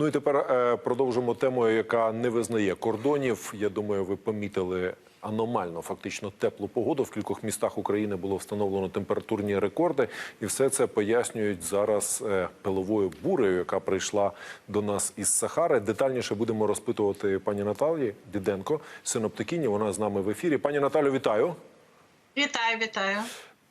Ну і тепер е, продовжимо темою, яка не визнає кордонів. Я думаю, ви помітили аномально фактично теплу погоду. В кількох містах України було встановлено температурні рекорди, і все це пояснюють зараз е, пиловою бурею, яка прийшла до нас із Сахари. Детальніше будемо розпитувати пані Наталії Діденко, синоптикині. Вона з нами в ефірі. Пані Наталю, вітаю. Вітаю, вітаю.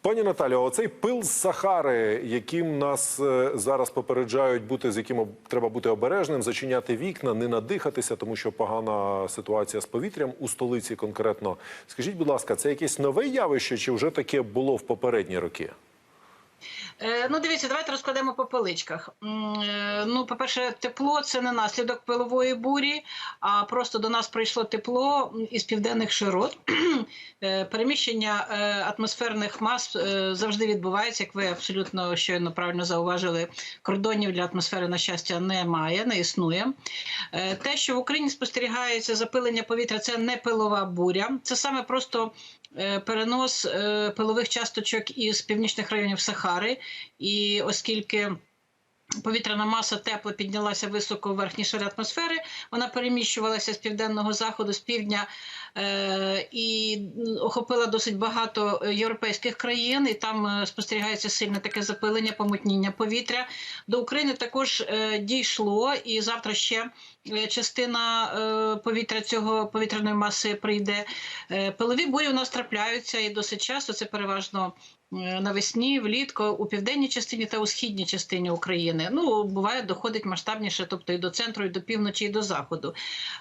Пані Наталіо, оцей пил з Сахари, яким нас е, зараз попереджають бути, з яким треба бути обережним, зачиняти вікна, не надихатися, тому що погана ситуація з повітрям у столиці конкретно. Скажіть, будь ласка, це якесь нове явище, чи вже таке було в попередні роки? Е, ну, дивіться, давайте розкладемо по поличках. Е, ну, по-перше, тепло це не наслідок пилової бурі, а просто до нас прийшло тепло із південних широт. Е, Переміщення атмосферних мас завжди відбувається, як ви абсолютно щойно правильно зауважили. Кордонів для атмосфери, на щастя, немає, не існує. Те, що в Україні спостерігається запилення повітря, це не пилова буря, це саме просто перенос е, пилових часточок із північних районів Сахари. І оскільки повітряна маса тепло піднялася високо в верхній шари атмосфери, вона переміщувалася з південного заходу, з півдня е, і охопила досить багато е, європейських країн, і там е, спостерігається сильне таке запилення, помутніння повітря. До України також е, дійшло, і завтра ще е, частина е, повітря цього повітряної маси прийде. Е, Пилові бурі у нас трапляються і досить часто це переважно. Е, Навесні, влітку у південній частині та у східній частині України. Ну буває, доходить масштабніше, тобто і до центру, і до півночі, і до заходу.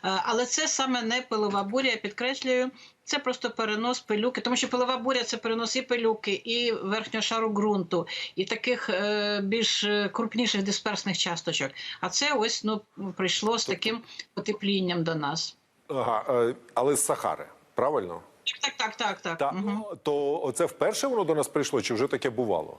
Е, Але це саме не пилова буря. Я підкреслюю, це просто перенос пилюки, тому що пилова буря це перенос і пилюки, і верхнього шару ґрунту, і таких е, більш крупніших дисперсних часточок. А це ось ну прийшло з таким потеплінням до нас. Ага, але з Сахари, правильно? Так, так, так. Та Мгм. то це вперше воно до нас прийшло, чи вже таке бувало?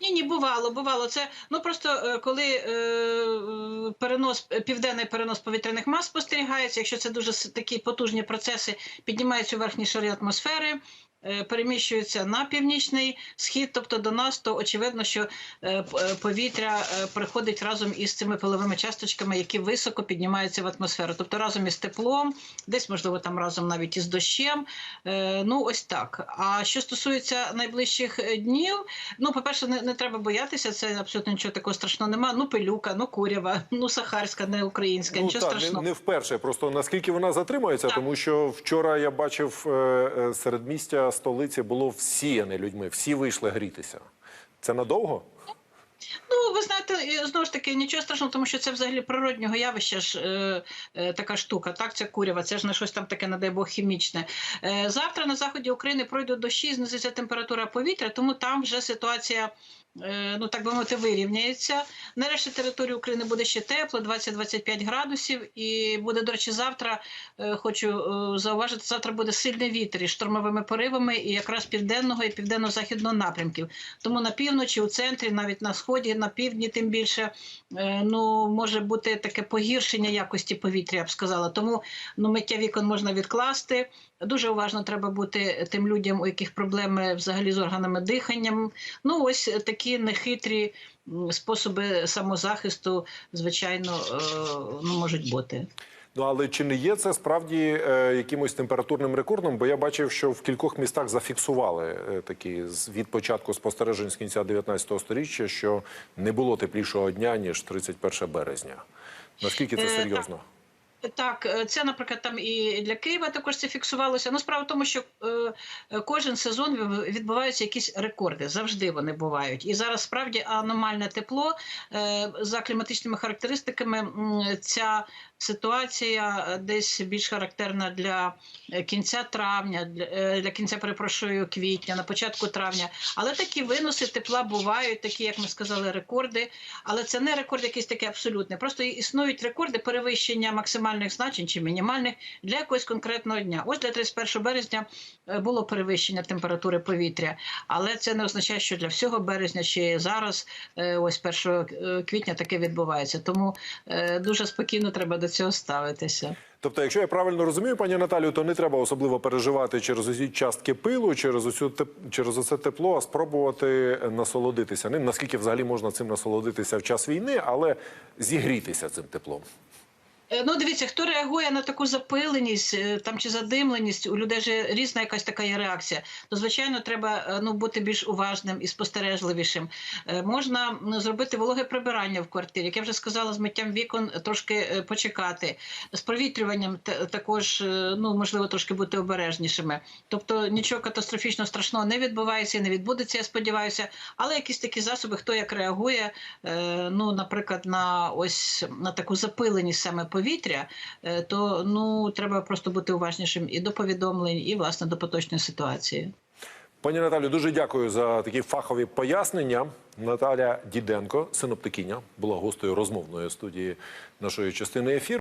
Ні, ні, бувало, бувало. Це ну просто е, коли е, перенос південний перенос повітряних мас спостерігається, якщо це дуже такі потужні процеси, піднімаються у верхні шари атмосфери. Е, Переміщуються на північний схід, тобто до нас, то очевидно, що е, е, повітря приходить разом із цими пиловими часточками, які високо піднімаються в атмосферу, тобто разом із теплом, десь можливо там разом навіть із дощем. Ну ось так. А що стосується найближчих днів, Ну, по-перше, не, не треба боятися, це абсолютно нічого такого страшного немає. Ну, пилюка, ну курява, ну сахарська, не українська, нічого так, не, страшного. не вперше. Просто наскільки вона затримується, Так. тому що вчора я бачив е, е, столиці було всіяне людьми, всі вийшли грітися. Це надовго? Ну, ви знаєте, і знову ж таки, нічого страшного, тому що це взагалі природнього явища ж е, е, така штука. Так, це курява, це ж не щось там таке, не дай Бог, хімічне. Е, завтра на заході України пройдуть дощі, знизиться температура повітря, тому там вже ситуація. е, Ну, так би мовити, вирівняється. Нарешті території України буде ще тепло, 20-25 градусів. І буде, до речі, завтра, е, хочу е, зауважити, завтра буде сильний вітер із штормовими поривами і якраз південного і південно-західного напрямків. Тому на півночі, у центрі, навіть на сході, на півдні, тим більше е, ну може бути таке погіршення якості повітря, я б сказала. Тому ну миття вікон можна відкласти. Дуже уважно треба бути тим людям, у яких проблеми взагалі з органами дихання. Ну ось такі нехитрі способи самозахисту, звичайно, е, ну можуть бути. Ну але чи не є це справді е, якимось температурним рекордом? Бо я бачив, що в кількох містах зафіксували е, такі з- від початку спостережень з кінця 19 століття, що не було теплішого дня ніж 31 березня. Наскільки це Е, серйозно? Так, е, це, наприклад, там і для Києва також це фіксувалося. Ну, справа в тому, що е, кожен сезон відбуваються якісь рекорди. Завжди вони бувають. І зараз справді аномальне тепло е, за кліматичними характеристиками. Ця ситуація десь більш характерна для кінця травня, для, кінця перепрошую квітня, на початку травня. Але такі виноси тепла бувають, такі, як ми сказали, рекорди. Але це не рекорд якийсь такий абсолютний. Просто існують рекорди перевищення максимальної максимальних значень чи мінімальних для якогось конкретного дня. Ось для 31 березня е, було перевищення температури повітря, але це не означає, що для всього березня чи зараз, е, ось 1 квітня, таке відбувається. Тому е, дуже спокійно треба до цього ставитися. Тобто, якщо я правильно розумію, пані Наталію, то не треба особливо переживати через усі частки пилу, через усю теп- через усе тепло, а спробувати насолодитися ним. Наскільки взагалі можна цим насолодитися в час війни, але зігрітися цим теплом. Е, Ну, дивіться, хто реагує на таку запиленість е, там чи задимленість, у людей же різна якась така є реакція. То звичайно, треба е, ну бути більш уважним і спостережливішим. Можна м, зробити вологе прибирання в квартирі. Як я вже сказала, з миттям вікон трошки почекати. З провітрюванням також ну можливо трошки бути обережнішими. Тобто нічого катастрофічно страшного не відбувається і не відбудеться, я сподіваюся. Але якісь такі засоби, хто як реагує, ну, наприклад, на ось на таку запиленість саме повітря, е, то ну треба просто бути уважнішим і до повідомлень, і власне до поточної ситуації. Пані Наталю, дуже дякую за такі фахові пояснення. Наталя Діденко, синоптикиня, була гостею розмовної студії нашої частини ефіру.